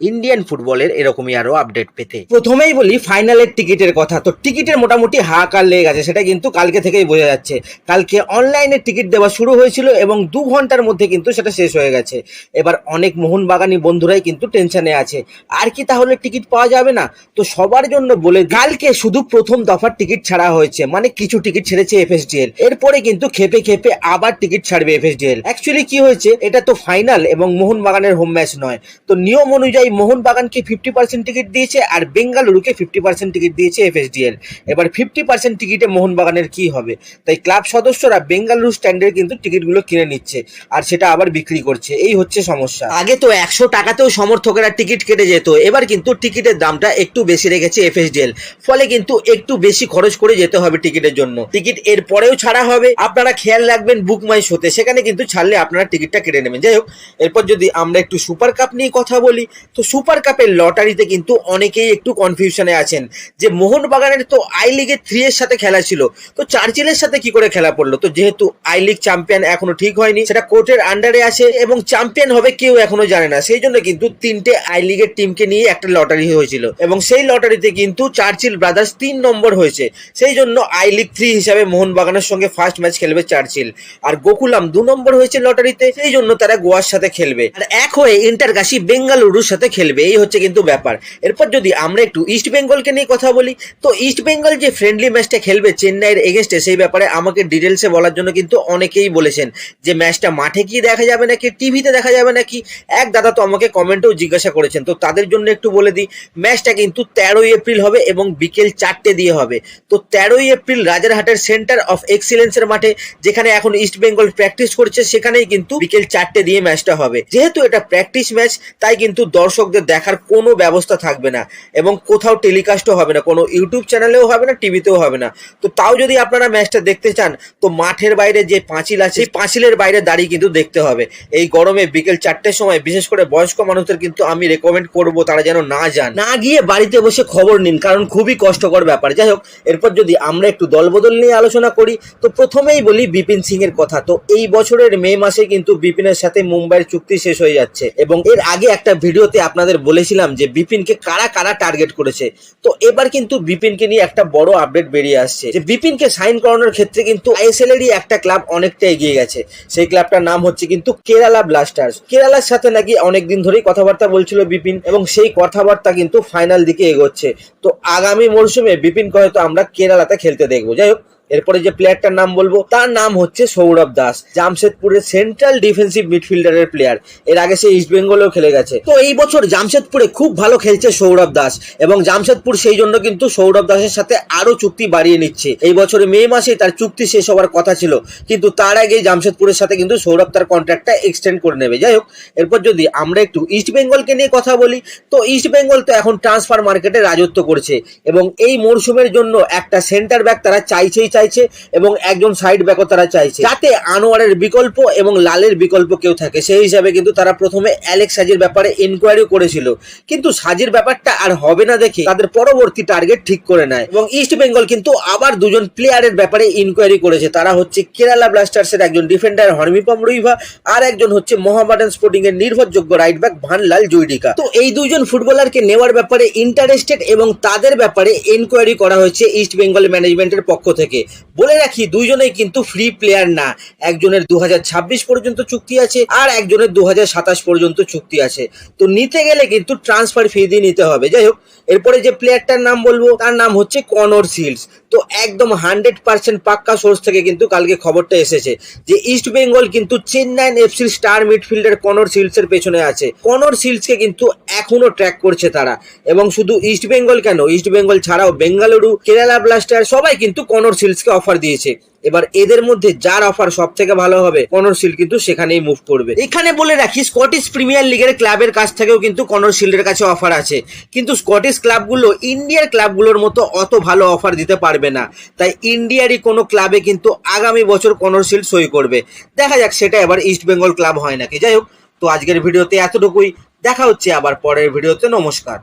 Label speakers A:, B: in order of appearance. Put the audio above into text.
A: Indian ফুটবলের এরকমই আরও আপডেট পেতে। প্রথমেই বলি ফাইনালের টিকিটের কথা। তো টিকিটের মোটামুটি হাহাকার লেগে গেছে, সেটা কিন্তু কালকে থেকেই বোঝা যাচ্ছে। কালকে অনলাইনে টিকিট দেওয়া শুরু হয়েছিল এবং দু ঘণ্টার মধ্যে কিন্তু সেটা শেষ হয়ে গেছে। এবার অনেক মোহনবাগানি বন্ধুরাই কিন্তু টেনশনে আছে। আর কি তাহলে টিকিট পাওয়া যাবে না? তো সবার জন্য বলে কালকে শুধু প্রথম দফার টিকিট ছাড়া হয়েছে মানে কিছু টিকিট ছেড়েছে এফএসডিএল এরপরে কিন্তু খেপে খেপে আবার টিকিট ছাড়বে এফএসডিএল অ্যাকচুয়ালি কি হয়েছে, এটা তো ফাইনাল এবং মোহনবাগানের হোম ম্যাচ নয়। তো নিয়ম অনুযায়ী মোহনবাগানকে ফিফটি পার্সেন্ট টিকিট দিয়েছে আর বেঙ্গালুরুকে ফিফটি পার্সেন্ট টিকিট দিয়েছে এফএসডিএল এবার ফিফটি পার্সেন্ট টিকিটে মোহনবাগানের কি হবে? তাই ক্লাব সদস্যরা বেঙ্গালুরু স্ট্যান্ডের কিন্তু টিকিটগুলো কিনে নিচ্ছে আর সেটা আবার বিক্রি করছে। এই হচ্ছে সমস্যা। আগে তো একশো টাকাতেও সমর্থকেরা টিকিট কেটে যেত, এবার কিন্তু টিকিটের দামটা একটু বেশি রেখেছে এফএসডিএল ফলে কিন্তু একটু বেশি খরচ করে যেতে হবে টিকিটের জন্য। টিকিট এর পরেও ছাড়া হবে। আপনারা খেয়াল রাখবেন বুক মাই শোতে সেখানে কিন্তু ছাড়লে আপনারা টিকিটটা কেটে নেবেন। যাই হোক, এরপর যদি আমরা একটু সুপার কাপ নিয়ে কথা বলি তো সুপার কাপের লটারিতে কিন্তু অনেকেই একটু কনফিউশনে আছেন যে মোহনবাগানের তো আই লিগে থ্রি এর সাথে খেলা ছিল। তো চার্চিলের সাথে কি করে খেলা পড়ল? তো যেহেতু আই লিগ চ্যাম্পিয়ন এখনও ঠিক হয়নি, সেটা কোর্টের আন্ডারে আছে এবং চ্যাম্পিয়ন হবে কেউ এখনও জানে না। সেই জন্য কিন্তু তিনটে আই লিগের টিমকে নিয়ে একটা লটারি হয়েছিল। এবং সেই লটারিতে কিন্তু চার্চিল ব্রাদার্স তিন নম্বর হয়েছে। সেই জন্য আই লিগ থ্রি হিসাবে মোহনবাগানের সঙ্গে ফার্স্ট ম্যাচ খেলবে চার্চিল। আর গোকুলাম দু নম্বর হয়েছে লটারিতে, সেই জন্য তারা গোয়ার সাথে খেলবে। আর এক হয়ে ইন্টারকাশি বেঙ্গালুরুর সাথে খেলবে, এই হচ্ছে কিন্তু ব্যাপার। এরপর যদি আমরা একটু ইস্ট বেঙ্গলকে নিয়ে কথা বলি, তো ইস্ট বেঙ্গল যে ফ্রেন্ডলি ম্যাচটা খেলবে চেন্নাইয়ের এগেনস্টে সেই ব্যাপারে আমাকে ডিটেলসে বলার জন্য কিন্তু অনেকেই বলেছেন যে ম্যাচটা মাঠে কি দেখা যাবে নাকি টিভিতে দেখা যাবে নাকি? এক দাদা তো আমাকে কমেন্টেও জিজ্ঞাসা করেছেন, তো তাদের জন্য একটু বলে দিই ম্যাচটা কিন্তু তেরোই এপ্রিল হবে এবং বিকেল চারটে দিয়ে হবে। তো তেরোই এপ্রিল রাজারহাটের সেন্টার অফ এক্সিলেন্সের মাঠে, যেখানে এখন ইস্ট বেঙ্গল প্র্যাকটিস করছে, সেখানেই কিন্তু বিকেল চারটে দিয়ে ম্যাচটা হবে। যেহেতু এটা প্র্যাকটিস ম্যাচ তাই কিন্তু দর্শকদের দেখার কোনো ব্যবস্থা থাকবে না এবং কোথাও টেলিকাস্টও হবে না, কোনো ইউটিউব চ্যানেলেও হবে না, টিভিতেও হবে না। তো তাও যদি আপনারা ম্যাচটা দেখতে চান, তো মাঠের বাইরে যে পাঁচিল আছে, সেই পাঁচিলের বাইরে দাঁড়িয়ে কিন্তু দেখতে হবে। এই গরমে বিকেল চারটের সময় বিশেষ করে বয়স্ক মানুষদের কিন্তু আমি রেকমেন্ড করব তারা যেন না যান। না গিয়ে বাড়িতে বসে খবর নিন, কারণ খুবই কষ্টকর ব্যাপার। যাই হোক, এরপর যদি আমরা একটু দলবদল নিয়ে আলোচনা করি, তো প্রথমেই বলি বিপিন সিং এর কথা। তো এই বছরের মে মাসে কিন্তু বিপিনের সাথে মুম্বাইয়ের চুক্তি শেষ হয়ে যাচ্ছে এবং এর আগে একটা ভিডিওতে আপনাদের বলেছিলাম যে বিপিনকে কারা কারা টার্গেট করেছে। তো এবার কিন্তু বিপিনকে নিয়ে একটা বড় আপডেট বেরিয়ে আসছে। যে বিপিনকে সাইন করানোর ক্ষেত্রে কিন্তু আইএসএল এরই একটা ক্লাব অনেকটা এগিয়ে গেছে। সেই ক্লাবটার নাম হচ্ছে কিন্তু কেরালা ব্লাস্টার্স কেরালার সাথে নাকি অনেকদিন ধরেই কথাবার্তা বলছিল বিপিন এবং সেই কথাবার্তা কিন্তু ফাইনাল দিকে এগোচ্ছে। তো আগামী মরশুমে বিপিনকে হয়তো আমরা কেরালাতে খেলতে দেখব। যাই হোক এরপরে যে প্লেয়ারটার নাম বলব, তার নাম হচ্ছে সৌরভ দাস, জামশেদপুরের সেন্ট্রাল ডিফেন্সিভ মিডফিল্ডারের প্লেয়ার এর আগে সে ইস্ট বেঙ্গলেও খেলে গেছে। তো এই বছর জামশেদপুরে খুব ভালো খেলছে সৌরভ দাস এবং জামশেদপুর সেই জন্য কিন্তু সৌরভ দাসের সাথে আরও চুক্তি বাড়িয়ে নিচ্ছে। এই বছরে মে মাসে তার চুক্তি শেষ হওয়ার কথা ছিল, কিন্তু তার আগে জামশেদপুরের সাথে কিন্তু সৌরভ তার কন্ট্রাক্টটা এক্সটেন্ড করে নেবে। যাই হোক, এরপর যদি আমরা একটু ইস্ট বেঙ্গলকে নিয়ে কথা বলি, তো ইস্ট বেঙ্গল তো এখন ট্রান্সফার মার্কেটে রাজত্ব করছে এবং এই মরশুমের জন্য একটা সেন্টার ব্যাক তারা চাইছেই চাইছে এবং একজন সাইড ব্যাকও তারা চাইছে। যাতে আনোয়ারের বিকল্প এবং লালের বিকল্প কেউ থাকে, সেই হিসাবে কিন্তু তারা প্রথমে অ্যালেক্স সাজির ব্যাপারে ইনকোয়ারি করেছিল। কিন্তু সাজির ব্যাপারটা আর হবে না দেখে তাদের পরবর্তী টার্গেট ঠিক করে নেয় এবং ইস্ট বেঙ্গল কিন্তু আবার দুজন প্লেয়ারের ব্যাপারে ইনকোয়ারি করেছে। তারা হচ্ছে কেরালা ব্লাস্টার্সের একজন ডিফেন্ডার হরমিপম রুইভা আর একজন হচ্ছে মোহামেডান স্পোর্টিং এর নির্ভরযোগ্য রাইট ব্যাক ভানলাল জৈডিকা তো এই দুজন ফুটবলারকে নেওয়ার ব্যাপারে ইন্টারেস্টেড এবং তাদের ব্যাপারে ইনকোয়ারি করা হয়েছে ইস্ট বেঙ্গল ম্যানেজমেন্টের পক্ষ থেকে। বলে রাখি, দুইজনেই কিন্তু ফ্রি প্লেয়ার না। একজনের দু হাজার ছাব্বিশ পর্যন্ত চুক্তি আছে আর একজনের দু হাজার সাতাশ পর্যন্ত চুক্তি আছে। তো নিতে গেলে কিন্তু ট্রান্সফার ফি দিয়ে নিতে হবে। যাই হোক, এরপরে যে প্লেয়ারটার নাম বলব, তার নাম হচ্ছে কনর সিলস তো একদম হান্ড্রেড পার্সেন্ট পাক্কা সোর্স থেকে কিন্তু কালকে খবরটা এসেছে যে ইস্ট বেঙ্গল কিন্তু চেন্নাইন এফসির স্টার মিডফিল্ডার কনর সিলসের পেছনে আছে। কনর সিলসকে কিন্তু এখনও ট্র্যাক করছে তারা। এবং শুধু ইস্ট বেঙ্গল কেন? ইস্ট বেঙ্গল ছাড়াও বেঙ্গালুরু কেরালা ব্লাস্টার সবাই কিন্তু কনর সিলসকে অফার দিয়েছে। এবার এদের মধ্যে যার অফার সব থেকে ভালো হবে, কনর শিল্ড কিন্তু সেখানেই মুভ করবে। এখানে বলে রাখি স্কটিশ প্রিমিয়ার লিগের ক্লাবের কাছ থেকেও কিন্তু কনর শিল্ডের কাছে অফার আছে। কিন্তু স্কটিশ ক্লাবগুলো ইন্ডিয়ার ক্লাবগুলোর মতো অত ভালো অফার দিতে পারবে না। তাই ইন্ডিয়ারই কোনো ক্লাবে কিন্তু আগামী বছর কনর শিল্ড সই করবে। দেখা যাক, সেটা এবার ইস্ট বেঙ্গল ক্লাব হয় নাকি। যাই হোক, তো আজকের ভিডিওতে এতটুকুই। দেখা হচ্ছে আবার পরের ভিডিওতে। নমস্কার।